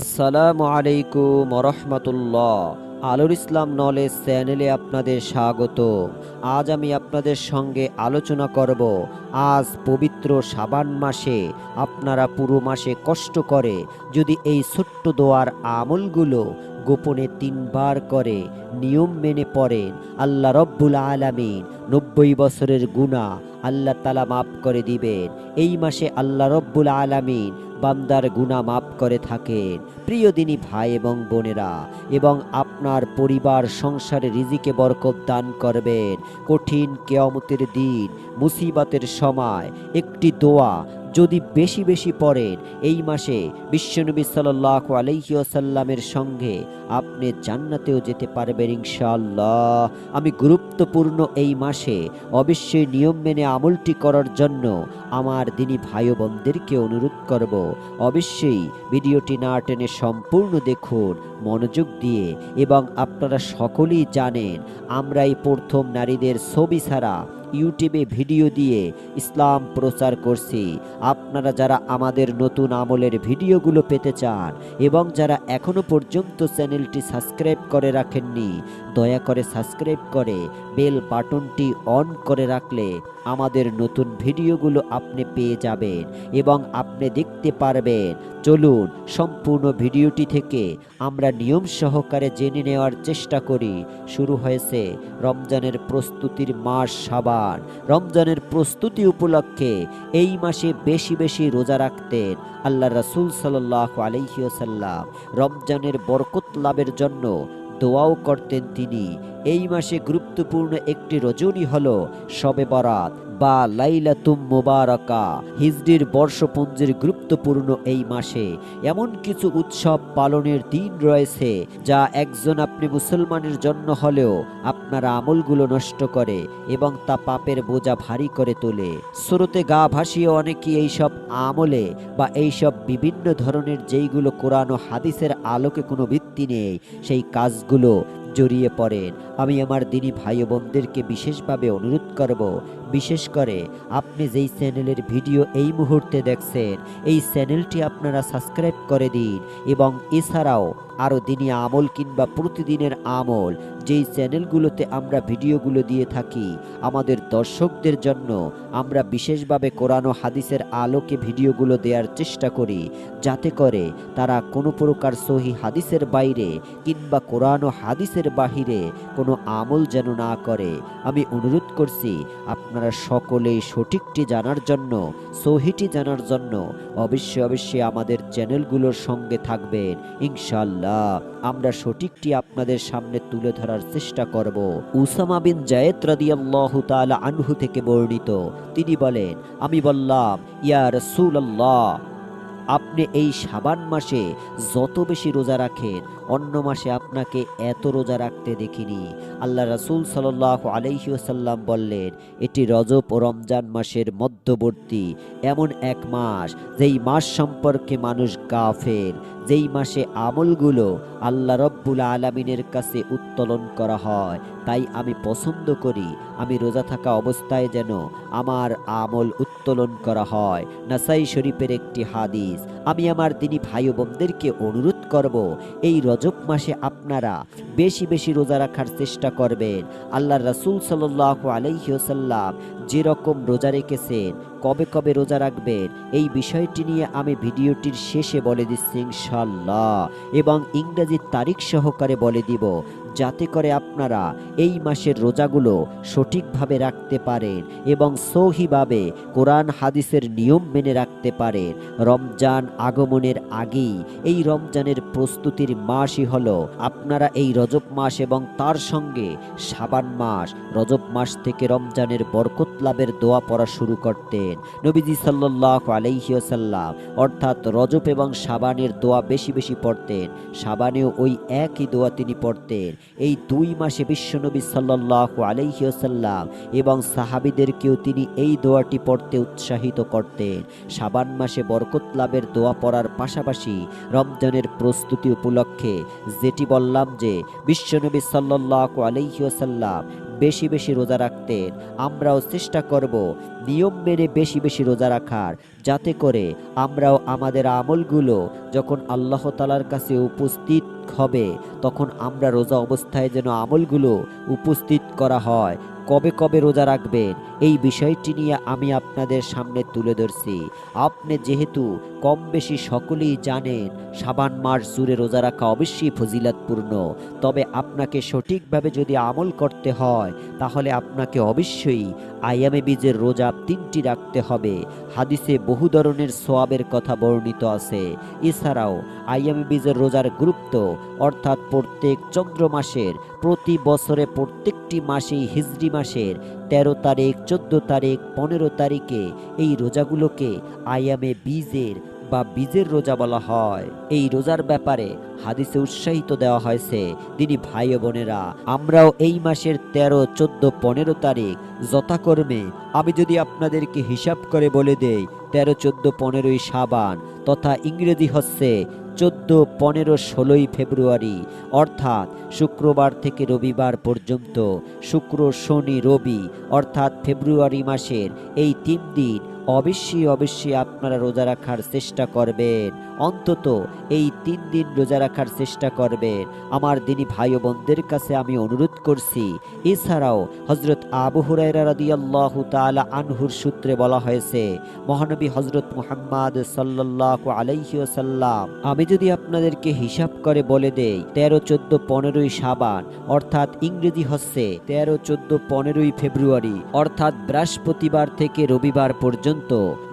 আসসালামু আলাইকুম রহমতুল্লাহ আলোর ইসলাম নলেজ চ্যানেলে আপনাদের স্বাগত। আজ আমি আপনাদের সঙ্গে আলোচনা করব, আজ পবিত্র সাবান মাসে আপনারা পুরো মাসে কষ্ট করে যদি এই ছোট্ট দোয়ার আমলগুলো গোপনে তিনবার করে নিয়ম মেনে পড়েন, আল্লাহ রব্বুল আলামিন নব্বই বছরের গুণা আল্লাহ তালা মাফ করে দিবেন। এই মাসে আল্লাহ রব্বুল আলামিন বান্দার গুণা মাফ করে থাকেন। প্রিয় দিনী ভাই এবং বোনেরা, এবং আপনার পরিবার, সংসারে রিজিকে বরকত দান করবেন। কঠিন কেয়ামতের দিন, মুসিবতের সময় একটি দোয়া যদি বেশি বেশি পড়েন, এই মাসে বিশ্বনবী সাল্লাহ আলহিউসাল্লামের সঙ্গে আপনি জান্নাতেও যেতে পারবেন ইনশাআল্লাহ। আমি গুরুত্বপূর্ণ এই মাসে অবশ্যই নিয়ম মেনে আমলটি করার জন্য আমার দিনী ভাই বোনদেরকে অনুরোধ করব, অবশ্যই ভিডিওটি না টেনে সম্পূর্ণ দেখুন, মনোযোগ দিয়ে, এবং আপনারা সকলেই জানেন আমরা এই প্রথম নারীদের ছবি ছাড়া ইউটিউবে ভিডিও দিয়ে ইসলাম প্রচার করছি। আপনারা যারা আমাদের নতুন আমলের ভিডিওগুলো পেতে চান এবং যারা এখনও পর্যন্ত চ্যানেলটি সাবস্ক্রাইব করে রাখেননি, দয়া করে সাবস্ক্রাইব করে বেল বাটনটি অন করে রাখলে আমাদের নতুন ভিডিওগুলো আপনি পেয়ে যাবেন এবং আপনি দেখতে পারবেন। চলুন, সম্পূর্ণ ভিডিওটি থেকে আমরা নিয়ম সহকারে জেনে নেওয়ার চেষ্টা করি। শুরু হয়েছে রমজানের প্রস্তুতির মাস সাবান। রমজানের প্রস্তুতি উপলক্ষে এই মাসে বেশি বেশি রোজা রাখতেন আল্লাহ রাসুল সাল্লাহ আলহিউসাল্লাম রমজানের বরকত লাভের জন্য দোয়াও করতেন তিনি। এই মাসে গুরুত্বপূর্ণ একটি রজনী হল শবে বরাত বা লাইলাতুম মোবারকা, হিজড়ির বর্ষপুঞ্জের গুরুত্বপূর্ণ এই মাসে এমন কিছু উৎসব পালনের দিন রয়েছে যা একজন আপনি মুসলমানের জন্য হলেও আপনার আমলগুলো নষ্ট করে এবং তা পাপের বোঝা ভারী করে তোলে। স্রোতে গা ভাসিয়ে অনেকেই এইসব আমলে বা এইসব বিভিন্ন ধরনের যেইগুলো কোরআন ও হাদিসের আলোকে কোনো ভিত্তি নেই, সেই কাজগুলো জড়িয়ে পড়েন। আমি আমার দিনী ভাই বোনদেরকে বিশেষভাবে অনুরোধ করব, বিশেষ করে আপনি যেই চ্যানেলের ভিডিও এই মুহূর্তে দেখছেন, এই চ্যানেলটি আপনারা সাবস্ক্রাইব করে দিন এবং এছাড়াও আরও দিনী আমল কিংবা প্রতিদিনের আমল, যেই চ্যানেলগুলোতে আমরা ভিডিওগুলো দিয়ে থাকি, আমাদের দর্শকদের জন্য আমরা বিশেষভাবে কোরআন হাদিসের আলোকে ভিডিওগুলো দেওয়ার চেষ্টা করি, যাতে করে তারা কোনো প্রকার সহি হাদিসের বাইরে কিংবা কোরআন ও হাদিসের বাহিরে কোনো আমল যেন না করে, আমি অনুরোধ করছি আপনারা সকলেই সঠিকটি জানার জন্য, সহিটি জানার জন্য অবশ্যই অবশ্যই আমাদের চ্যানেলগুলোর সঙ্গে থাকবেন। ইনশাল্লাহ আমরা সঠিকটি আপনাদের সামনে তুলে ধরার চেষ্টা করব। উসামা বিন জায়েদ রাদিয়াল্লাহু তাআলা আনহু থেকে বর্ণিত। তিনি বলেন, আমি বললাম, ইয়া রাসূলুল্লাহ, আপনি এই সাবান মাসে যত বেশি রোজা রাখেন অন্য মাসে আপনাকে এত রোজা রাখতে দেখিনি। আল্লাহ রাসূল সাল্লাহ আলাইসাল্লাম বললেন, এটি রজব ও রমজান মাসের মধ্যবর্তী, এমন এক মাস যেই মাস সম্পর্কে মানুষ গাফেল যেই মাসে আমলগুলো আল্লাহ রব্বুল আলমিনের কাছে উত্তোলন করা হয়। তাই আমি পছন্দ করি, আমি রোজা থাকা অবস্থায় যেন আমার আমল উত্তোলন করা হয়। নাসাই শরীফের একটি হাদিস, আমি আমার দিনী ভাই বোনদেরকে অনুরোধ করব, এই রজব মাসে আপনারা বেশি বেশি রোজা রাখার চেষ্টা করবেন। আল্লাহ রাসুল সাল্লাহ আলহিহসাল্লাম যেরকম রোজা রেখেছেন, কবে কবে রোজা রাখবেন, এই বিষয়টি নিয়ে আমি ভিডিওটির শেষে বলে দিচ্ছি ইনশাল্লাহ এবং ইংরেজি তারিখ সহকারে বলে দিব যাতে করে আপনারা এই মাসের রোজাগুলো সঠিকভাবে রাখতে পারেন এবং সহিভাবে কোরআন হাদিসের নিয়ম মেনে রাখতে পারেন। রমজান আগমনের আগেই এই রমজানের প্রস্তুতির মাসই হল আপনারা এই রজব মাস এবং তার সঙ্গে সাবান মাস। রজব মাস থেকে রমজানের বরকত লাভের দোয়া পড়া শুরু করতেন। নবীজি সাল্লাহ আলাইহিয়াসাল্লাম অর্থাৎ রজব এবং সাবানের দোয়া বেশি বেশি পড়তেন। সাবানেও ওই একই দোয়া তিনি পড়তেন। এই দুই মাসে বিশ্বনবী সাল্লাহ আলহিউসাল্লাম এবং সাহাবিদেরকেও তিনি এই দোয়াটি পড়তে উৎসাহিত করতেন। সাবান মাসে বরকত লাভের দোয়া পড়ার পাশাপাশি রমজানের প্রস্তুতি উপলক্ষে যেটি বললাম যে, বিশ্বনবী সাল্লাহ আলাইহিয়াসাল্লাম বেশি বেশি রোজা রাখতে আমরাও চেষ্টা করব নিয়ম মেনে বেশি বেশি রোজা রাখার, যাতে করে আমরাও আমাদের আমলগুলো যখন আল্লাহ তালার কাছে উপস্থিত হবে, তখন আমরা রোজা অবস্থায় যেন আমলগুলো উপস্থিত করা হয়। কবে কবে রোজা রাখবেন? এই বিষয়টি নিয়ে আমি আপনাদের সামনে তুলে ধরছি। আপনি যেহেতু কম বেশি সকলেই জানেন, সাবান মাস জুড়ে রোজা রাখা অবশ্যই ফজিলাতপূর্ণ। তবে আপনাকে সঠিকভাবে যদি আমল করতে হয়, তাহলে আপনাকে অবশ্যই আয়ামে বীজের রোজা তিনটি রাখতে হবে। হাদিসে বহু ধরনের সোয়াবের কথা বর্ণিত আছে। এছাড়াও আয়ামে বীজের রোজার গুরুত্ব, অর্থাৎ প্রত্যেক চন্দ্র মাসের, প্রতি বছরে প্রত্যেকটি মাসেই হিজড়ি মাসের তেরো তারিখ, চোদ্দ তারিখ, পনেরো তারিখে এই রোজাগুলোকে আয়ামে বীজের বা বীজের রোজা বলা হয়। এই রোজার ব্যাপারে হাদিসে উৎসাহিত দেওয়া হয়েছে। তিনি ভাই বোনেরা, আমরাও এই মাসের তেরো, চোদ্দ, পনেরো তারিখ যথাকর্মে আমি যদি আপনাদেরকে হিসাব করে বলে দেই, তেরো, চোদ্দ, পনেরোই সাবান তথা ইংরেজি হচ্ছে চোদ্দ, পনেরো, ষোলোই ফেব্রুয়ারি, অর্থাৎ শুক্রবার থেকে রবিবার পর্যন্ত, শুক্র, শনি, রবি, অর্থাৎ ফেব্রুয়ারি মাসের এই তিন দিন অবশ্যই অবশ্যই আপনারা রোজা রাখার চেষ্টা করবেন। অন্তত এই তিন দিন রোজা রাখার চেষ্টা করবেন। আমার দিনী ভাই বোনদের কাছে আমি অনুরোধ করছি, এছাড়াও হজরত আবু হুরাইরা রাদিয়াল্লাহু তাআলা আনহুর সূত্রে বলা হয়েছে, মহানবী হজরত মুহাম্মদ সাল্লাল্লাহু আলাইহি ওয়াসাল্লাম, আমি যদি আপনাদেরকে হিসাব করে বলে দেই, তেরো, চোদ্দ, পনেরোই সাবান অর্থাৎ ইংরেজি হচ্ছে তেরো, চোদ্দ, পনেরোই ফেব্রুয়ারি, অর্থাৎ বৃহস্পতিবার থেকে রবিবার পর্যন্ত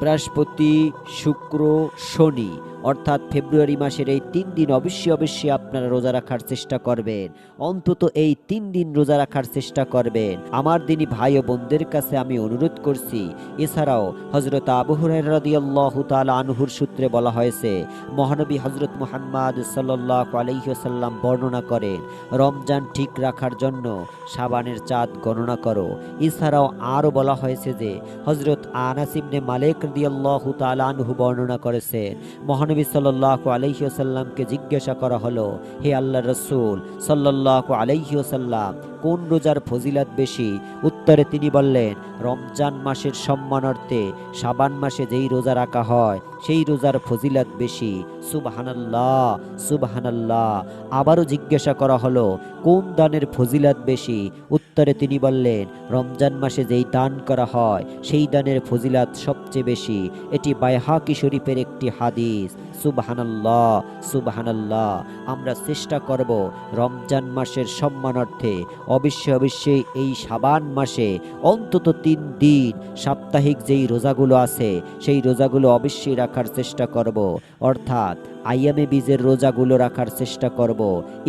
বৃহস্পতি শুক্র শনি অর্থাৎ ফেব্রুয়ারি মাসের এই তিন দিন অবশ্যই অবশ্যই আপনারা রোজা রাখার চেষ্টা করবেন। অন্তত এই তিন দিন রোজা রাখার চেষ্টা করবেন। আমার দিনী ভাই ও বোনদের কাছে আমি অনুরোধ করছি, এছাড়াও হজরত আবু হুরাইরাদিয়াল্লাহু তাআলা আনহুর সূত্রে বলা হয়েছে, মহানবী হজরত মুহাম্মদ সাল্লাল্লাহু আলাইহি ওয়াসাল্লাম বর্ণনা করেন, রমজান ঠিক রাখার জন্য সাবানের চাঁদ গণনা করো। এছাড়াও আরও বলা হয়েছে যে হজরত আনাস ইবনে মালিক রাদিয়াল্লাহু তাআলা আনহু বর্ণনা করেছেন, মহানবী সাল্লাল্লাহু সাল্লাহ আলহিউসাল্লামকে জিজ্ঞাসা করা হলো হে আল্লাহ রসুল সাল্লাহ আলাইহি ওয়াসাল্লাম কোন রোজার ফজিলাত বেশি? উত্তরে তিনি বললেন, রমজান মাসের সম্মানার্থে সাবান মাসে যেই রোজা রাখা হয়, সেই রোজার ফজিলাত বেশি। সুবহানাল্লাহ সুবহানাল্লাহ। আবারও জিজ্ঞাসা করা হলো, কোন দানের ফজিলাত বেশি? উত্তরে তিনি বললেন, রমজান মাসে যেই দান করা হয়, সেই দানের ফজিলাত সবচেয়ে বেশি। এটি বাইহাকি শরীফের একটি হাদিস। সুবহানাল্লাহ সুবহানাল্লাহ। আমরা চেষ্টা করব রমজান মাসের সম্মানার্থে অবশ্যই অবশ্যই এই সাবান মাসে অন্তত তিন দিন সাপ্তাহিক যেই রোজাগুলো আছে, সেই রোজাগুলো অবশ্যই রাখার চেষ্টা করব। অর্থাৎ আইয়ামে বীজের রোজাগুলো রাখার চেষ্টা করব।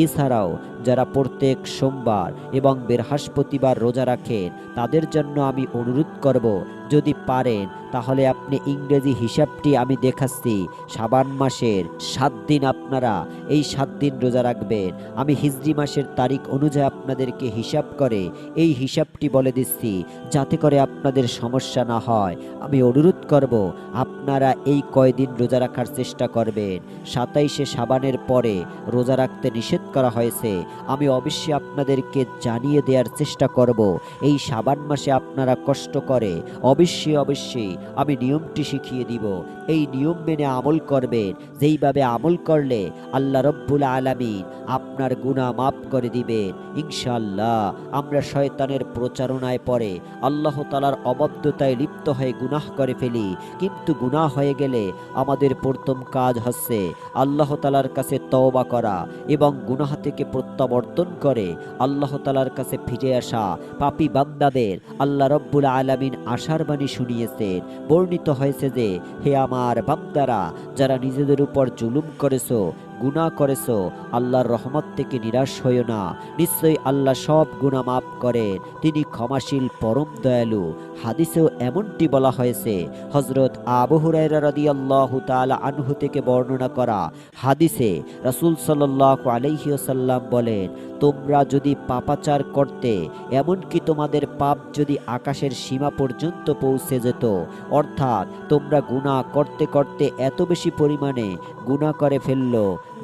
এছাড়াও, যারা প্রত্যেক সোমবার এবং বৃহস্পতিবার রোজা রাখেন, তাদের জন্য আমি অনুরোধ করব, যদি পারেন, তাহলে আপনি ইংরেজি হিসাবটি আমি দেখাচ্ছি। সাবান মাসের সাত দিন আপনারা এই সাত দিন রোজা রাখবেন। আমি হিজরি মাসের তারিখ অনুযায়ী আপনাদেরকে হিসাব করে এই হিসাবটি বলে দিচ্ছি, যাতে করে আপনাদের সমস্যা না হয়। আমি অনুরোধ করব, আপনারা এই কয়দিন রোজা রাখার চেষ্টা করবেন। সাতাইশে সাবানের পরে রোজা রাখতে নিষেধ করা হয়েছে। আমি অবশ্যই আপনাদেরকে জানিয়ে দেওয়ার চেষ্টা করব, এই সাবান মাসে আপনারা কষ্ট করে। অবশ্যই অবশ্যই আমি নিয়মটি শিখিয়ে দিব। এই নিয়ম মেনে আমল করবেন যেইভাবে আমল করলে আল্লাহ রব্বুল আলামিন আপনার গুনাহ মাফ করে দিবেন। ইনশাআল্লাহ আমরা শয়তানের প্রচারণায় পড়ে আল্লাহ তালার অবদ্ধতায় লিপ্ত হয়ে গুনাহ করে ফেলি। কিন্তু গুনাহ হয়ে গেলে আমাদের প্রথম কাজ হচ্ছে আল্লাহ তালার কাছে তওবা করা এবং গুনাহ থেকে প্রত্যাবর্তন করে আল্লাহ তালার কাছে ফিরে আসা। পাপি বান্দাদের আল্লাহ রব্বুল আলামিন আশার বাণী শুনিয়েছেন, বর্ণিত হয়েছে যে, হে আমার বান্দারা, যারা নিজেদের উপর জুলুম করেছ গুণা করেছ, আল্লাহর রহমত থেকে নিরাশ হইও না। নিশ্চয়ই আল্লাহ সব গুণা মাফ করেন। তিনি ক্ষমাশীল, পরম দয়ালু। হাদিসেও এমনটি বলা হয়েছে হজরত আবু হুরায়রা রাদিয়াল্লাহু আনহু থেকে বর্ণনা করা হাদিসে রাসূল সাল্লাল্লাহু আলাইহি বলেন, তোমরা যদি পাপাচার করতে, এমনকি তোমাদের পাপ যদি আকাশের সীমা পর্যন্ত পৌঁছে যেত, অর্থাৎ তোমরা গুনাহ করতে করতে এত বেশি পরিমাণে গুনাহ করে ফেলল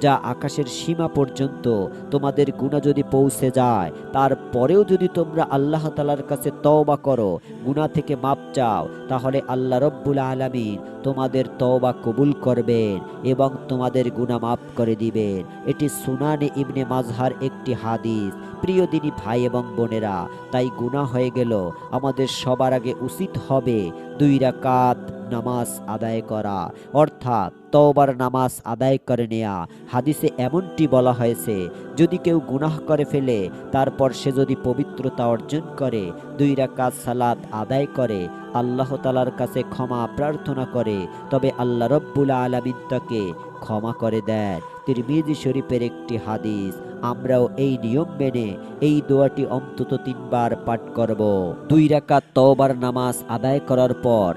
যা আকাশের সীমা পর্যন্ত তোমাদের গুণা যদি পৌঁছে যায়, তারপরেও যদি তোমরা আল্লাহ তালার কাছে তওবা করো, গুণা থেকে মাপ চাও, তাহলে আল্লাহ রব্বুল আলামিন তোমাদের তওবা কবুল করবেন এবং তোমাদের গুণা মাফ করে দিবেন। এটি সুনানে ইবনে মাজহার একটি হাদিস। প্রিয় দিনী ভাই এবং বোনেরা, তাই গুণা হয়ে গেল, আমাদের সবার আগে উচিত হবে দুই রাকাত নামাজ আদায় করা। অর্থাৎ তওবার নামাজ আদায় করে নেয়া। হাদিসে এমনটি বলা হয়েছে, যদি কেউ গুনাহ করে ফেলে, তারপর সে যদি পবিত্রতা অর্জন করে, দুই রাকাত সালাত আদায় করে, আল্লাহ তালার কাছে ক্ষমা প্রার্থনা করে, তবে আল্লাহ রব্বুল আলমিন তাকে ক্ষমা করে দেন। তিরমিজি শরীফের একটি হাদিস, আমরাও এই নিয়ম মেনে এই দোয়াটি অন্তত তিনবার পাঠ করব। দুই রাকাত তওবার নামাজ আদায় করার পর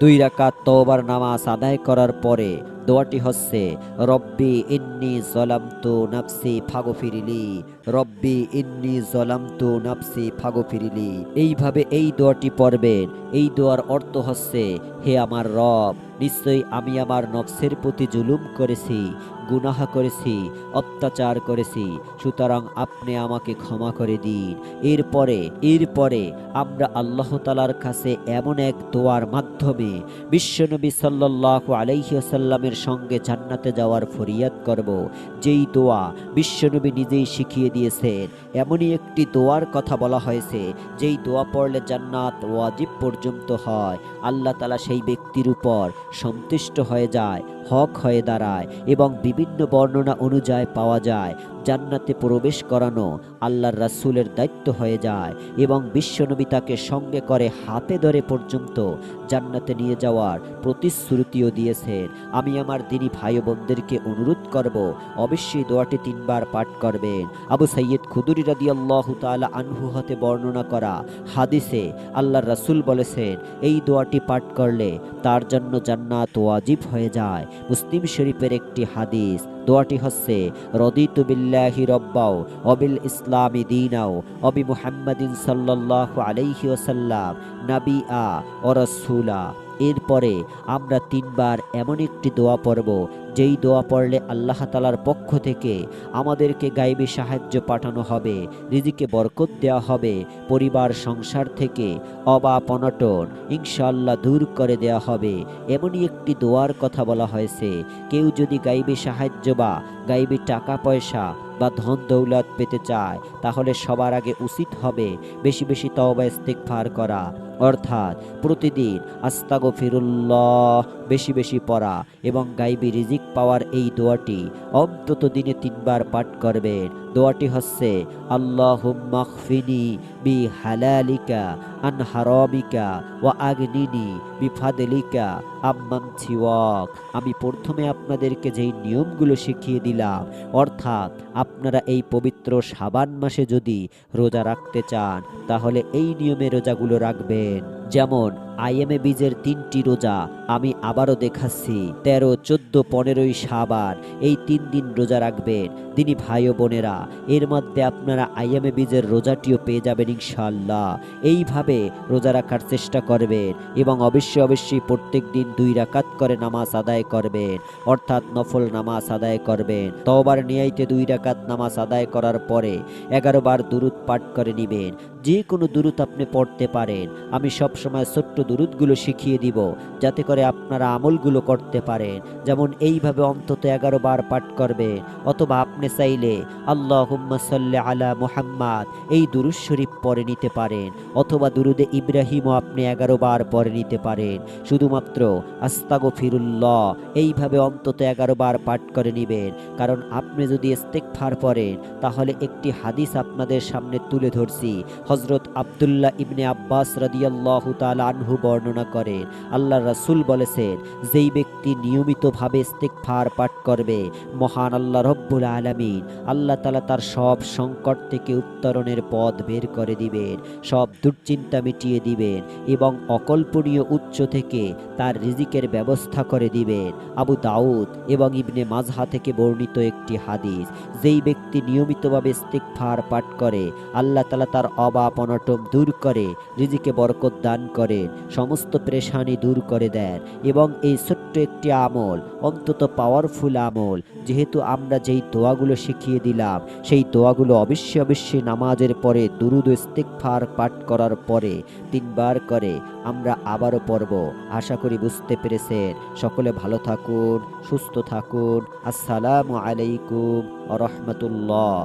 দুই রাকাত তওবার নামাজ আদায় করার পরে দোয়াটি হচ্ছে রব্বি ইন্নি জলামতু নাফসি ফাগফিরিলি। রব্বি ইন্নি জলামতু নাফসি ফাগফিরিলি। এইভাবে এই দোয়াটি পড়বেন। এই দোয়ার অর্থ হচ্ছে, হে আমার রব, নিশ্চয়ই আমি আমার নফসের প্রতি জুলুম করেছি, গুনাহ করেছি, অত্যাচার করেছি, সুতরাং আপনি আমাকে ক্ষমা করে দিন। এরপরে এরপরে আমরা আল্লাহ তালার কাছে এমন এক দোয়ার মাধ্যমে বিশ্বনবী সাল্লাহ আলাইসাল্লামের সঙ্গে জান্নাতে যাওয়ার ফরিয়াদ করব। যেই দোয়া বিশ্বনবী নিজেই শিখিয়ে দিয়েছেন এমনই একটি দোয়ার কথা বলা হয়েছে, যেই দোয়া পড়লে জান্নাত ওয়াজিব পর্যন্ত হয়। আল্লাহ তালা সেই ব্যক্তির উপর সন্তুষ্ট হয়ে যায়, হক হয়ে দাঁড়ায় এবং বিভিন্ন বর্ণনা অনুযায়ী পাওয়া যায়। জান্নাতে প্রবেশ করানো আল্লাহর রাসূলের দায়িত্ব হয়ে যায় এবং বিশ্বনবী তাকে সঙ্গে করে হাতে ধরে পর্যন্ত জান্নাতে নিয়ে যাওয়ার প্রতিশ্রুতিও দিয়েছেন। আমি আমার দিনী ভাই বোনদেরকে অনুরোধ করব, অবশ্যই দোয়াটি তিনবার পাঠ করবেন। আবু সৈয়দ খুদুরি রাদি আল্লাহ তালা আনহু হতে বর্ণনা করা হাদিসে আল্লাহর রাসূল বলেছেন, এই দোয়াটি পাঠ করলে তার জন্য জান্নাত ওয়াজিব হয়ে যায়। মুসলিম শরীফের একটি হাদিস দোয়াটি হচ্ছে, রদিতু বিল্লাহি রব্বাও, অবিল ইসলামি দিনাও, অবি মুহাম্মদিন সাল্লাহ আলাইহি ওসাল্লাম নাবি আ ও রসুলা। এরপরে আমরা তিনবার এমন একটি দোয়া পড়ব, যেই দোয়া পড়লে আল্লাহ তালার পক্ষ থেকে আমাদেরকে গাইবী সাহায্য পাঠানো হবে, রিজিকে বরকত দেওয়া হবে, পরিবার, সংসার থেকে অবাপনটন ইনশাল্লাহ দূর করে দেওয়া হবে। এমনই একটি দোয়ার কথা বলা হয়েছে, কেউ যদি গাইবী সাহায্য বা গাইবী টাকা পয়সা বা ধন দৌলত পেতে চায়, তাহলে সবার আগে উচিত হবে বেশি বেশি তওবা ইস্তেগফার করা। অর্থাৎ প্রতিদিন আস্তাগো ফিরুল্লাহ বেশি বেশি পড়া এবং গাইবি রিজিক পাওয়ার এই দোয়াটি অন্তত দিনে তিনবার পাঠ করবেন দোয়াটি হচ্ছে আল্লাহ বি হালালিকা আন হারামিকা ওয়া আগনিনি বিফাদলিকা, আম্মান আমি প্রথমে আপনাদেরকে যেই নিয়মগুলো শিখিয়ে দিলাম, অর্থাৎ আপনারা এই পবিত্র সাবান মাসে যদি রোজা রাখতে চান, তাহলে এই নিয়মে রোজাগুলো রাখবেন। যেমন, আইএমএ বীজের তিনটি রোজা আমি আবারও দেখাচ্ছি। তেরো, চোদ্দ, পনেরোই সাবান এই তিন দিন রোজা রাখবেন। তিনি ভাই ও বোনেরা, এর মধ্যে আপনারা আইএমএ বীজের রোজাটিও পেয়ে যাবেন ইনশাল্লাহ এইভাবে রোজা রাখার চেষ্টা করবেন এবং অবশ্যই অবশ্যই প্রত্যেক দিন দুই রাকাত করে নামাজ আদায় করবেন, অর্থাৎ নফল নামাজ আদায় করবেন। তবার নিয়াইতে দুই রাকাত নামাজ আদায় করার পরে এগারো বার দুরুদ পাঠ করে নিবেন। যে কোনো দুরুদ আপনি পড়তে পারেন। আমি সব সময় ছোট্ট দুরুদগুলো শিখিয়ে দিব, যাতে করে আপনারা আমলগুলো করতে পারেন। যেমন এইভাবে অন্তত এগারো বার পাঠ করবেন, অথবা আপনি চাইলে আল্লাহ সাল্লি আলা মুহাম্মাদ এই দুরুদ শরীফ পরে নিতে পারেন, অথবা দুরুদে ইব্রাহিমও আপনি এগারো বার পরে নিতে পারেন। শুধুমাত্র আস্তাগো ফিরুল্লাহ এইভাবে অন্তত এগারো বার পাঠ করে নিবেন। কারণ আপনি যদি ইস্তেকফার পড়েন, তাহলে একটি হাদিস আপনাদের সামনে তুলে ধরছি। হজরত আবদুল্লাহ ইবনে আব্বাস রাদিয়াল্লাহু তাআলা আনহু বর্ণনা করেন। আল্লাহ রাসূল বলেছেন, যেই ব্যক্তি নিয়মিতভাবে ইস্তেগফার পাঠ করবে, মহান আল্লাহ রব্বুল আলামিন আল্লাহ তালা তার সব সংকট থেকে উত্তরণের পথ বের করে দিবেন, সব দুশ্চিন্তা মিটিয়ে দিবেন এবং অকল্পনীয় উচ্চ থেকে তার রিজিকের ব্যবস্থা করে দিবেন। আবু দাউদ এবং ইবনে মাজহা থেকে বর্ণিত একটি হাদিস, যেই ব্যক্তি নিয়মিতভাবে ইস্তেগফার পাঠ করে, আল্লাহ তালা তার অবাপ অনটম দূর করে, রিজিকে বরকত দান করেন সমস্ত পেরেশানি দূর করে দেন এবং এই ছোট্ট একটি আমল, অন্তত পাওয়ারফুল আমল, যেহেতু আমরা যেই দোয়াগুলো শিখিয়ে দিলাম, সেই দোয়াগুলো অবশ্যই অবশ্যই নামাজের পরে, দুরুদ ইস্তিকফার পাঠ করার পরে তিনবার করে আমরা আবারও পড়ব। আশা করি বুঝতে পেরেছেন। সকলে ভালো থাকুন, সুস্থ থাকুন। আসসালামু আলাইকুম রহমতুল্লাহ।